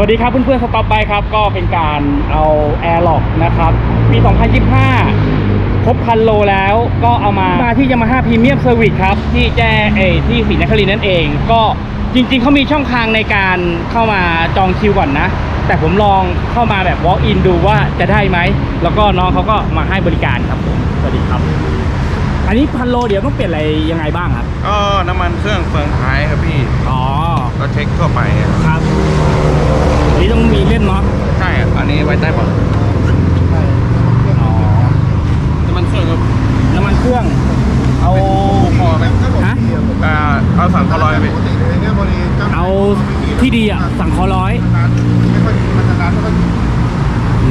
วัสดีครับเพื่อนๆสต็อปไปครับ ก็เป็นการเอา Air l o c k นะครับปี 2025 ครบพันโลแล้วก็เอามามาที่ Yamaha Premium Service ครับ ที่แจ้เออที่ศรีนครินทร์นั่นเอง ก็จริงๆ เขามีช่องทางในการเข้ามาจองคิวก่อนนะ แต่ผมลองเข้ามาแบบ walk in ดูว่าจะได้ไหม แล้วก็น้องเขาก็มาให้บริการครับผมสวัสดีครับ อันนี้พันโลเดี๋ยวต้องเปลี่ยนอะไรยังไงบ้างครับ ก็น้ำมันเครื่องเฟืองท้ายครับพี่ อ๋อ ก็เช็คทั่วไปครับครับอันนี้ ต้องมีเล่มเนาะใช่ อันนี้ไว้ใต้เบาะอ๋อน้ำมันเครื่องครับน้ำมันเครื่อง เอาพอไหมฮะอ่าเอาสั่งเขาร้อยไหมพี่เอาที่ดีอะสั่งคอร้อย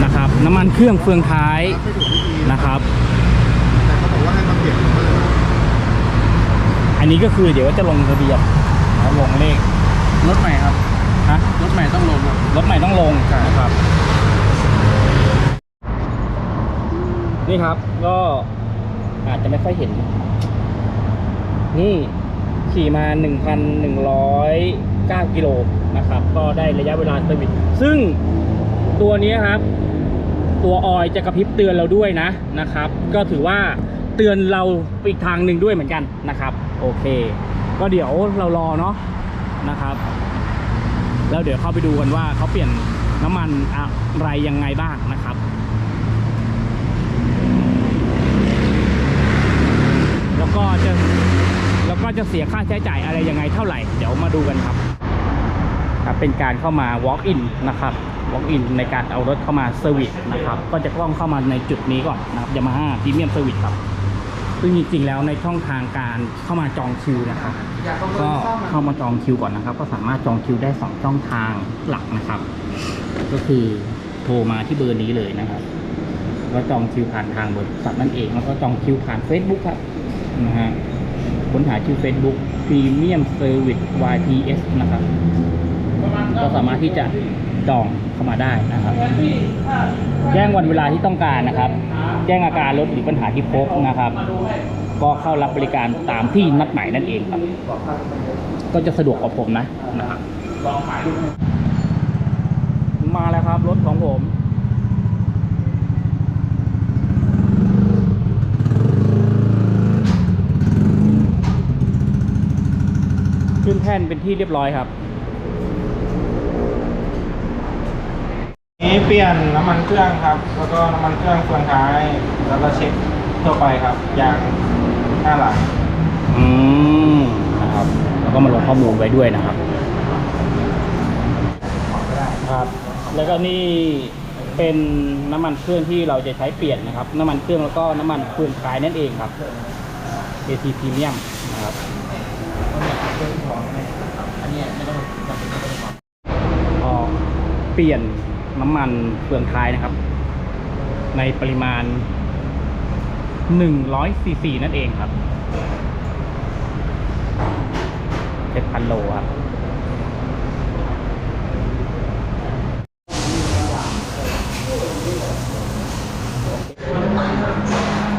นะครับ น้ำมันเครื่องเฟืองท้ายนะครับอันนี้ก็คือเดี๋ยวจะลงทะเบียนแล้วลงเลขรถใหม่ครับ ฮะรถใหม่ต้องลงครับ รถใหม่ต้องลงใช่ นะครับ นี่ครับก็อาจจะไม่ค่อยเห็น นี่ขี่มา 1,109กิโลนะครับ ก็ได้ระยะเวลาเซอร์วิสซึ่งตัวนี้ครับ ตัวออยจะกระพริบเตือนเราด้วยนะนะครับ ก็ถือว่าเตือนเราอีกทางหนึ่งด้วยเหมือนกันนะครับ โอเค ก็เดี๋ยวเรารอเนาะนะครับ แล้วเดี๋ยวเข้าไปดูกันว่าเขาเปลี่ยนน้ำมันอะไรยังไงบ้างนะครับแล้วก็จะแล้วก็จะเสียค่าใช้จ่ายอะไรยังไงเท่าไหร่ เดี๋ยวมาดูกันครับครับ เป็นการเข้ามา walk in นะครับ walk in ในการเอารถเข้ามาเซอร์วิสนะครับ ก็จะต้องเข้ามาในจุดนี้ก่อนนะครับ Yamaha Premium Service ครับ ซึ่งจริงๆแล้วในช่องทางการเข้ามาจองคิวนะครับ ก็เข้ามาจองคิวก่อนนะครับ ก็สามารถจองคิวได้สองช่องทางหลักนะครับ ก็คือโทรมาที่เบอร์นี้เลยนะครับก็จองคิวผ่านทางบริษัทนั่นเอง แล้วก็จองคิวผ่าน Facebook ครับนะฮะค้นหาชื่อ Facebook Premium Service YTS นะครับ ก็สามารถที่จะจองเข้ามาได้นะครับ แจ้งวันเวลาที่ต้องการนะครับ แจ้งอาการรถหรือปัญหาที่พบนะครับ ก็เข้ารับบริการตามที่นัดหมายนั่นเองครับ ก็จะสะดวกกว่าผมนะนะครับมาแล้วครับรถของผมขึ้นแท่นเป็นที่เรียบร้อยครับ นี้เปลี่ยนน้ำมันเครื่องครับ แล้วก็น้ำมันเครื่องเฟืองท้าย แล้วก็เช็คทั่วไปครับยางหน้าหลังอืมนะครับแล้วก็มาลงข้อมูลไว้ด้วยนะครับ ครับ แล้วก็นี่เป็นน้ำมันเครื่องที่เราจะใช้เปลี่ยนนะครับ น้ำมันเครื่องแล้วก็น้ำมันเฟืองท้ายนั่นเองครับ AT Premium นะครับออกเปลี่ยน น้ำมันเฟืองท้ายนะครับ ในปริมาณ100ซีซีนั่นเองครับเจ็ดพันโลครับ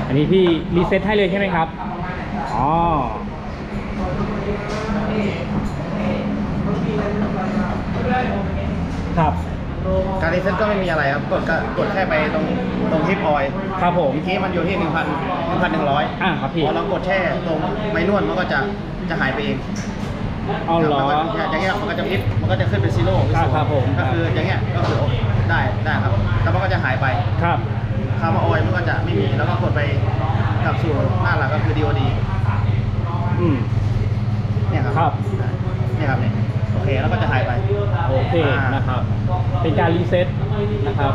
อันนี้พี่รีเซ็ตให้เลยใช่ไหมครับ อ๋อ ครับ การรีเซ็ตก็ไม่มีอะไรครับกดก็กดแค่ไปตรงตรงฮิปออยครับผม เมื่อกี้มันอยู่ที่1 0 0 0 1,100อ่าครับพี่พอเรากดแช่ตรงไม้นวดมันก็จะจะหายไปเองเอาเหรอครับแล้วก็อย่างเงี้ยมันก็จะพลิกมันก็จะขึ้นเป็นซีโร่ครับครับผมก็คืออย่างเงี้ยก็คือได้ได้ครับแต่มันก็จะหายไปครับคาร์บอนออยล์มันก็จะไม่มีแล้วก็กดไปกลับสู่หน้าหลักก็คือ DOD อืม เนี่ยครับ ครับ เนี่ยครับเนี่ยโอเคแล้วก็จะหายไป โอเค อ่าน นะครับ เป็นการรีเซ็ตนะครับ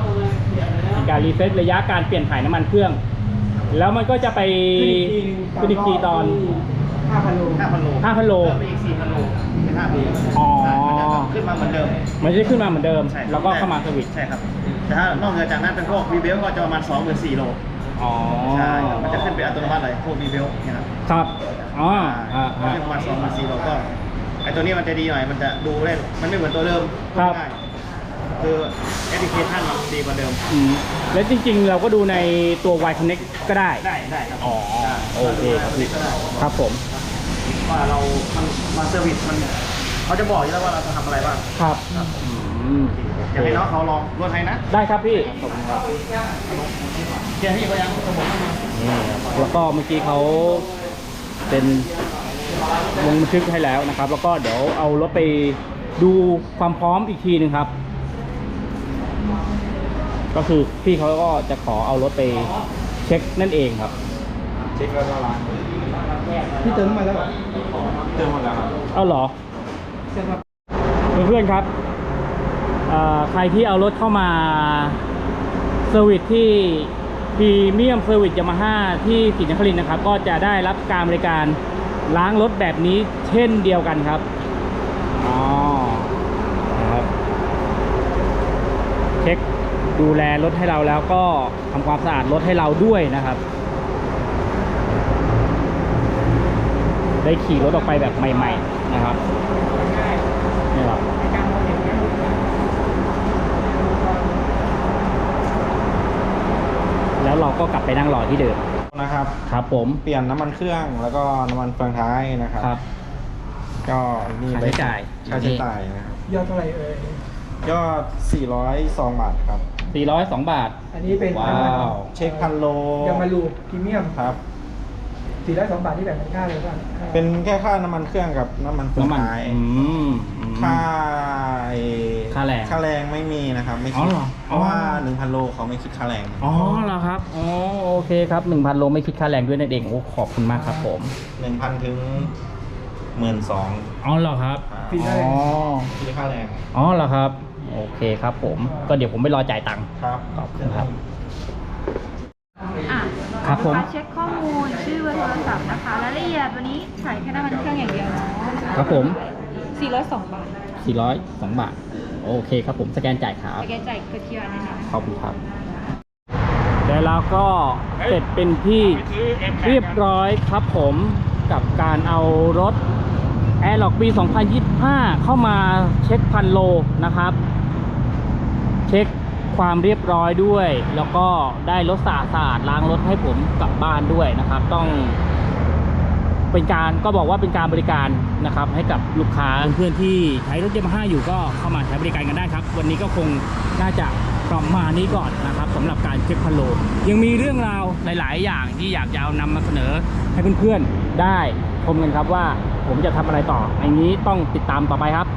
เป็นการรีเซ็ตระยะการเปลี่ยนถ่ายน้ำมันเครื่อง แล้วมันก็จะไปขึ้นอีกทีตอน 5,000โล5,000โล5,000โลเพิ่มไปอีก4,000โลเป็น5,000โลอ๋อมันจะขึ้นมาเหมือนเดิม มันจะขึ้นมาเหมือนเดิมใช่แล้วก็เข้ามาสวิตช์ใช่ครับ แต่ถ้านอกเหนือจากนั้นเป็นพวกวีเบลก็จะประมาณ2หรือ4โลอ๋อใช่ครับมันจะขึ้นเป็นอัตโนมัติเลยพวกวีเบลเนี่ยครับครับอ๋ออ่าอ่าอ่าขึ้นประมาณ2หรือ4โลก็ไอตัวนี้มันจะดีหน่อย มันจะดูได้ มันไม่เหมือนตัวเดิมครับ ง่ายๆคือ education มันดีกว่าเดิม อืมแล้วจริงๆ เราก็ดูในตัว Y Connect ก็ได้ ได้ได้ครับอ๋อได้โอเคครับพี่ก็ได้ครับผม ว่าเรา มันมาเซอร์วิสมันเขาจะบอกอยู่แล้วว่าเราจะทำอะไรบ้างครับครับอืมมอยากให้น้องเขาลองรถไทยนะได้ครับพี่ขอบคุณครับเกียร์ที่ก็ยังสมบูรณ์นี่ครับแล้วก็เมื่อกี้เขาเป็นลงบันทึกให้แล้วนะครับ แล้วก็เดี๋ยวเอารถไปดูความพร้อมอีกทีหนึ่งครับ ก็คือพี่เขาก็จะขอเอารถไปเช็คนั่นเองครับ เช็คแล้วก็ล้างพี่เติมมาแล้วเติมหมดแล้วครับเอาเหรอเพื่อนๆครับเอ่อใครที่เอารถเข้ามาเซอร์วิสที่พรีเมียมเซอร์วิสยามาฮ่าที่ศรีนครินทร์นะครับ ก็จะได้รับการบริการล้างรถแบบนี้เช่นเดียวกันครับ อ๋อนะครับ เช็ค ดูแลรถให้เราแล้วก็ทำความสะอาดรถให้เราด้วยนะครับ ได้ขี่รถออกไปแบบใหม่ ๆ นะครับนี่ครับแล้วเราก็กลับไปนั่งรอที่เดิมนะครับครับผมเปลี่ยนน้ำมันเครื่องแล้วก็น้ำมันเฟืองท้ายนะครับครับ ก็นี่ค่าใช้จ่ายค่าใช้จ่ายนะครับยอดเท่าไหร่เอ่ยยอด 402 บาทครับ 402 บาท อันนี้เป็นว้าว เช็คพันโลยามารูพรีเมียมครับ สี่ร้อยสองบาทที่แบ่งเป็นค่าเลยป่ะค่าเป็นแค่ค่าน้ำมันเครื่องกับน้ำมันเฟืองน้ำมันท้ายอืมอืม ค่าไอ้ค่าแรงค่าแรงไม่มีนะครับไม่อ๋คิอดเหรอ เพราะว่าอ๋อ1,000โลเขาไม่คิดค่าแรง อ๋อเหรอครับ อ๋อโอเคครับ 1,000 โลไม่คิดค่าแรงด้วยนั่นเองโอ้ขอบคุณมากครับผม1,000ถึง12,000อ๋อเหรอครับ ฟรีอ๋ได้เลยอคิดค่าแรง อ๋อเหรอครับ โอเคครับผม ก็เดี๋ยวผมไปรอจ่ายตังค์ ครับขอบคุณครับ อะครับผม ลูกาเช็คข้อมูลชื่อเบอร์โทรศัพท์นะคะรายละเอียดวันนี้ขายแค่น้ำมันเครื่องอย่างเดียวเนาะครับผม 402 บาท402 บาท โอเคครับผมสแกนจ่ายครับไปแกจ่ายกระเทียมนะคะ ขอบคุณครับแล้วเราก็เสร็จเป็นที่ เรียบร้อยครับผมกับการเอารถ a i r l o c k ปี 2025 เข้ามาเช็คพันโลนะครับ เช็คความเรียบร้อยด้วย แล้วก็ได้รถสะอาดล้างรถให้ผมกลับบ้านด้วยนะครับ ต้องเป็นการก็บอกว่าเป็นการบริการนะครับให้กับลูกค้าเพื่อนๆที่ใช้รถยามาฮ่าอยู่ก็เข้ามาใช้บริการกันได้ครับ วันนี้ก็คงน่าจะประมาณนี้ก่อนนะครับสำหรับการเช็คพันโลยังมีเรื่องราวหลาย ๆ อย่างที่อยากจะเอานำมาเสนอให้เพื่อน ๆ ได้ชมกันครับว่าผมจะทำอะไรต่ออันนี้ต้องติดตามต่อไปครับ